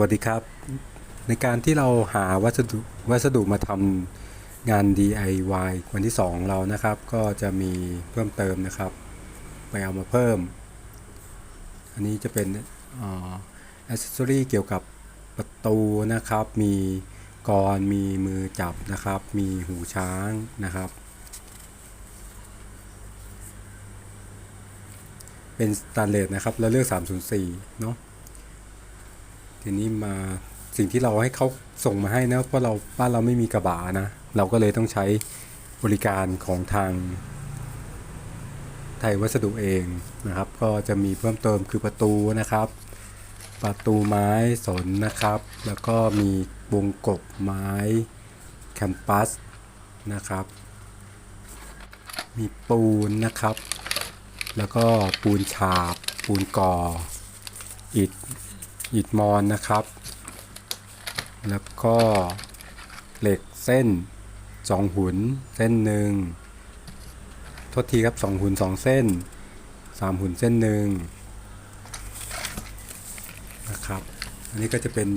วัสดีครับ ในการที่เราหาวัสดุวัสดุมาทำงาน DIY วันที่2ของเรานะครับ ก็จะมีเพิ่มเติมนะครับ ไปเอามาเพิ่ม อันนี้จะเป็นอ่าอเซอรีเกี่ยวกับประตูนะครับ มีกรมีมือจับนะครับ มีหูช้างนะครับ เป็นสแตนเลสนะครับเราเลือก 304 เนาะ ทีนี้มาสิ่งที่เราให้เขาส่งมาให้นะเพราะเราบ้านเราไม่มีกระบะนะ เราก็เลยต้องใช้บริการของทาง ไทยวัสดุเองนะครับ ก็จะมีเพิ่มเติมคือประตูนะครับ ประตูไม้สนนะครับ แล้วก็มีวงกบไม้แคมปัสนะครับ มีปูนนะครับ แล้วก็ปูนฉาบ ปูนก่ออิฐ อิฐมอนนะครับ แล้วก็เหล็กเส้นสองหุนเส้นหนึ่งโทษทีครับสองหุนสองเส้นสามหุนเส้นหนึ่งนะครับ อันนี้ก็จะเป็น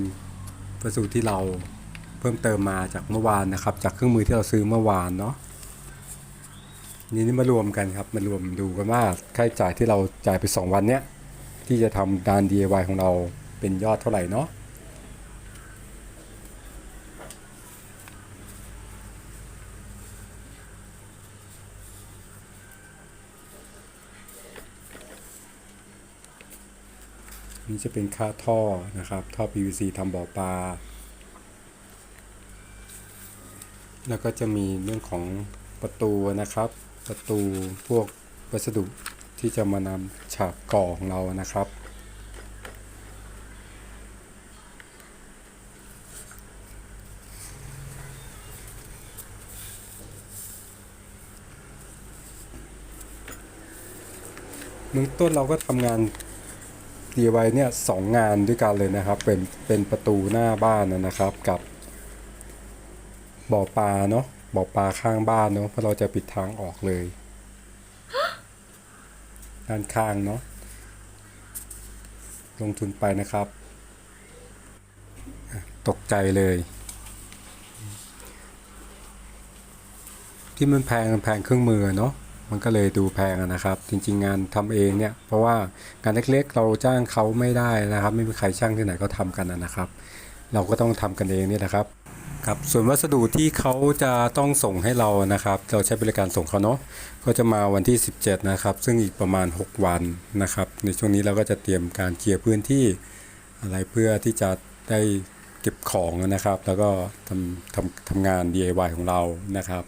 วัสดุที่เราเพิ่มเติมมาจากเมื่อวานนะครับ จากเครื่องมือที่เราซื้อเมื่อวานเนาะนี่นี่มารวมกันครับมารวมดูกันว่าค่าใช้จ่ายที่เราจ่ายไป 2 วันเนี้ยที่จะทำดาน DIY ของเรา เป็นยอดเท่าไหร่เนาะนี่จะเป็นค่าท่อนะครับ ท่อ PVC ทำบ่อปลา แล้วก็จะมีเรื่องของประตูนะครับ ประตูพวกวัสดุที่จะมานำฉาบก่อของเรานะครับ เบื้องต้นเราก็ทำงาน DIY เนี่ยสองงานด้วยกันเลยนะครับ เป็นเป็นประตูหน้าบ้านนะครับกับบ่อปลาเนาะบ่อปลาข้างบ้านเนาะเพราะเราจะปิดทางออกเลยด้านข้างเนาะลงทุนไปนะครับ ตกใจเลย ที่มันแพงแพงเครื่องมือเนาะ มันก็เลยดูแพงอะนะครับ จริง ๆ งานทำเองเนี่ย เพราะว่างานเล็กๆ เราจ้างเขาไม่ได้นะครับ ไม่มีใครช่างที่ไหนก็ทำกันนะครับ เราก็ต้องทำกันเองเนี่ยนะครับครับส่วนวัสดุที่เขาจะต้องส่งให้เรานะครับ เราใช้บริการส่งเขาเนาะก็จะมาวันที่ 17 นะครับ ซึ่งอีกประมาณ 6 วันนะครับ ในช่วงนี้เราก็จะเตรียมการเคลียร์พื้นที่อะไรเพื่อที่จะได้เก็บของนะครับ แล้วก็ทำทำทำงาน DIY ของเรานะครับ